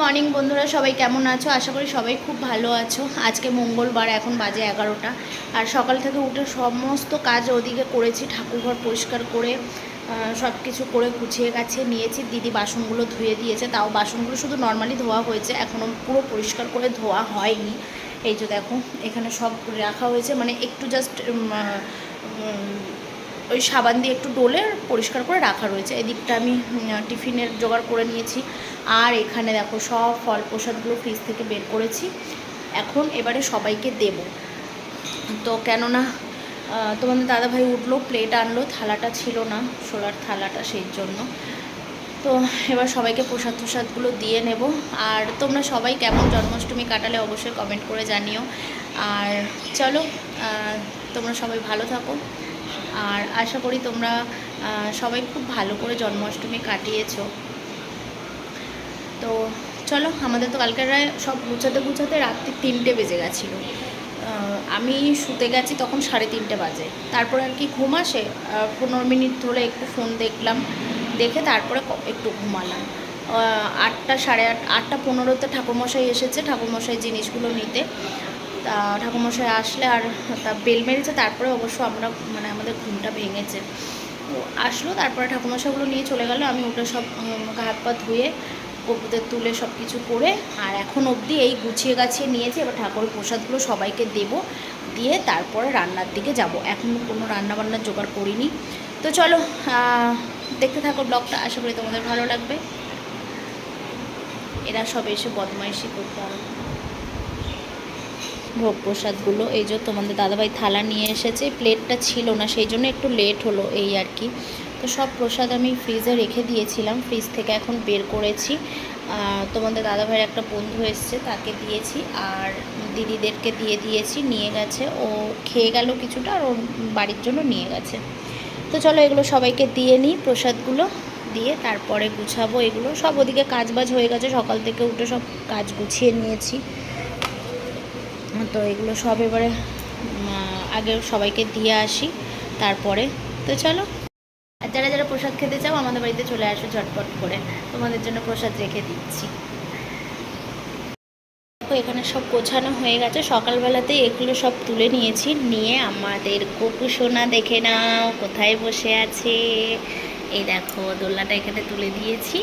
Morning বন্ধুরা, সবাই কেমন আছো? আশা করি সবাই খুব ভালো আছো। আজকে মঙ্গলবার, এখন বাজে এগারোটা। আর সকাল থেকে উঠে সমস্ত কাজ ওদিকে করেছি, ঠাকুরঘর পরিষ্কার করে সব কিছু করে গুছিয়ে গাছিয়ে নিয়েছি। দিদি বাসনগুলো ধুয়ে দিয়েছে, তাও বাসনগুলো শুধু নর্মালি ধোয়া হয়েছে এখনও পুরো পরিষ্কার করে ধোয়া হয়নি। এই যে দেখো, এখানে সব রাখা হয়েছে মানে একটু জাস্ট ওই সাবান দিয়ে একটু ডোলে পরিষ্কার করে রাখা রয়েছে। এদিকটা আমি টিফিনের জোগাড় করে নিয়েছি। আর এখানে দেখো সব ফল প্রসাদগুলো ফ্রিজ থেকে বের করেছি। এখন এবারে সবাইকে দেব। তো কেননা তোমাদের দাদাভাই উঠল প্লেট আনলো, থালাটা ছিল না, সোলার থালাটা সেই জন্য। তো এবার সবাইকে প্রসাদ প্রসাদগুলো দিয়ে নেব। আর তোমরা সবাই কেমন জন্মাষ্টমী কাটালে অবশ্যই কমেন্ট করে জানিও। আর চলো তোমরা সবাই ভালো থাকো। আর আশা করি তোমরা সবাই খুব ভালো করে জন্মাষ্টমী কাটিয়েছো। তো চলো, আমাদের তো কালকে রায় সব গুছাতে গুছাতে রাত্রি তিনটে বেজে গেছিল। আমি শুতে গেছি তখন সাড়ে তিনটে বাজে। তারপরে আর কি ঘুম আসে পনেরো মিনিট ধরে একটু ফোন দেখলাম, দেখে তারপরে একটু ঘুমালাম। আটটা সাড়ে আট, আটটা পনেরোতে ঠাকুরমশাই এসেছে, ঠাকুরমশাই জিনিসগুলো নিতে। তা ঠাকুরমশাই আসলে আর তা বেল মেরেছে, তারপরে অবশ্য আমরা মানে আমাদের ঘুমটা ভেঙেছে। আসলো, তারপরে ঠাকুরমশাইগুলো নিয়ে চলে গেল, আমি ওটা সব হাত পা ধুয়ে, গপুদের তুলে সব কিছু করে, আর এখন অবধি এই গুছিয়ে গাছিয়ে নিয়েছি, এবার ঠাকুরের প্রসাদগুলো সবাইকে দেব, দিয়ে তারপরে রান্নার দিকে যাব। এখন কোনো রান্না বান্নার জোগাড় করিনি। তো চলো দেখতে থাকো ব্লগটা, আশা করি তোমাদের ভালো লাগবে। এরা সব এসে বদমাইশি করতে হবে। ভোগ প্রসাদগুলো এই যে তোমাদের দাদাভাই থালা নিয়ে এসেছে, প্লেটটা ছিল না, সেই জন্য একটু লেট হলো এই আর কি। তো সব প্রসাদ আমি ফ্রিজে রেখে দিয়েছিলাম ফ্রিজ থেকে এখন বের করেছি। তোমাদের দাদাভাইয়ের একটা বন্ধু এসছে, তাকে দিয়েছি, আর দিদিদেরকে দিয়ে দিয়েছি, নিয়ে গেছে। ও খেয়ে গেল কিছুটা, আর ওর বাড়ির জন্য নিয়ে গেছে। তো চলো এগুলো সবাইকে দিয়ে নিই প্রসাদগুলো, দিয়ে তারপরে গুছাবো এগুলো। সব ওদিকে কাজ বাজ হয়ে গেছে, সকাল থেকে উঠে সব কাজ গুছিয়ে নিয়েছি। তো এগুলো সব এবারে আগে সবাইকে দিয়ে আসি, তারপরে। তো চলো। আর যারা যারা প্রসাদ খেতে চাও, আমাদের বাড়িতে চলে আসো ঝটপট করে। তোমাদের জন্য প্রসাদ রেখে দিচ্ছি। এখানে সব গোছানো হয়ে গেছে। সকালবেলাতে এগুলো সব তুলে নিয়েছি। নিয়ে আমাদের গোপু সোনা দেখে নাও, কোথায় বসে আছে। এই দেখো, দোলনাটা এখানে তুলে দিয়েছি।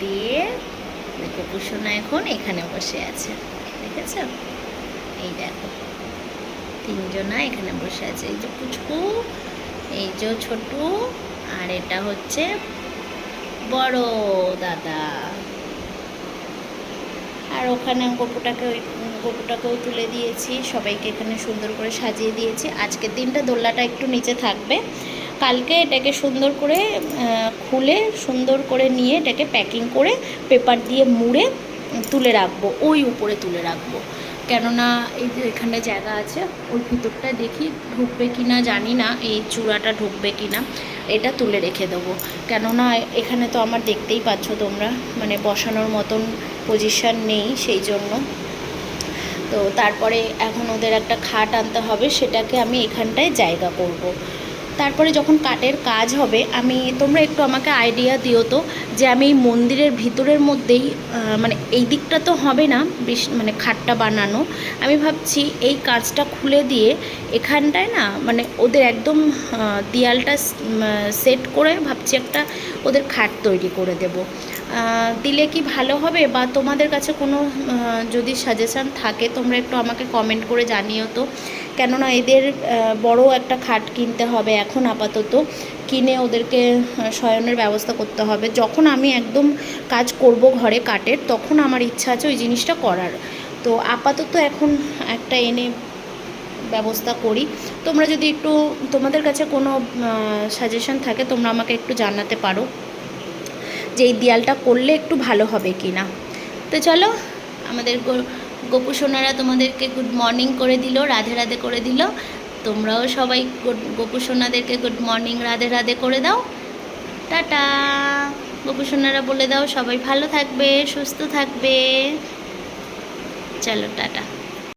দিয়ে গোপু সোনা এখন এখানে বসে আছে। দেখেছ? এই দেখো। তিনজনা এখানে বসে আছে। এই যে পুচকু, এই যে ছোটু, আর এটা হচ্ছে বড় দাদা। আর ওখানে গোপুটাকে ওই গোপুটাকেও তুলে দিয়েছি। সবাইকে এখানে সুন্দর করে সাজিয়ে দিয়েছি। আজকের দিনটা দোল্লাটা একটু নিচে থাকবে। কালকে এটাকে সুন্দর করে খুলে, সুন্দর করে নিয়ে এটাকে প্যাকিং করে, পেপার দিয়ে মুড়ে তুলে রাখব। ওই উপরে তুলে রাখব। কেননা এই যে এখানে জায়গা আছে ওই ভিতরটা দেখি ঢুকবে কি না জানি না, এই চূড়াটা ঢুকবে কি না এটা তুলে রেখে দেবো কেননা এখানে তো আমার দেখতেই পাচ্ছ তোমরা মানে বসানোর মতন পজিশন নেই সেই জন্য তো তারপরে এখন ওদের একটা খাট আনতে হবে, সেটাকে আমি এখানটায় জায়গা করব। তারপরে যখন কাঠের কাজ হবে, আমি তোমরা একটু আমাকে আইডিয়া দিও তো যে আমি এই মন্দিরের ভিতরের মধ্যেই মানে এই দিকটা তো হবে না, বেশ মানে খাটটা বানানো। আমি ভাবছি এই কাজটা খুলে দিয়ে এখানটায় না মানে ওদের একদম দেয়ালটা সেট করে ভাবছি একটা ওদের খাট তৈরি করে দেব। দিলে কি ভালো হবে বা তোমাদের কাছে কোনো যদি সাজেশান থাকে, তোমরা একটু আমাকে কমেন্ট করে জানিও তো। কেননা এদের বড় একটা খাট কিনতে হবে এখন আপাতত। কিনে ওদেরকে শয়নের ব্যবস্থা করতে হবে। যখন আমি একদম কাজ করব ঘরে কাঠের, তখন আমার ইচ্ছা আছে ওই জিনিসটা করার। তো আপাতত এখন একটা এনে ব্যবস্থা করি। তোমরা যদি একটু, তোমাদের কাছে কোনো সাজেশন থাকে, তোমরা আমাকে একটু জানাতে পারো যে এই দেয়ালটা করলে একটু ভালো হবে কি না তো চলো, আমাদের গোপু সোনারা তোমাদেরকে গুড মর্নিং করে দিল, রাধে রাধে করে দিল। তোমরাও সবাই good- Gopu good morning Radhe Radhe করে দাও। টাটা। গোপুসোনারা বলে দাও, সবাই ভালো থাকবে, সুস্থ থাকবে। চলো, টাটা।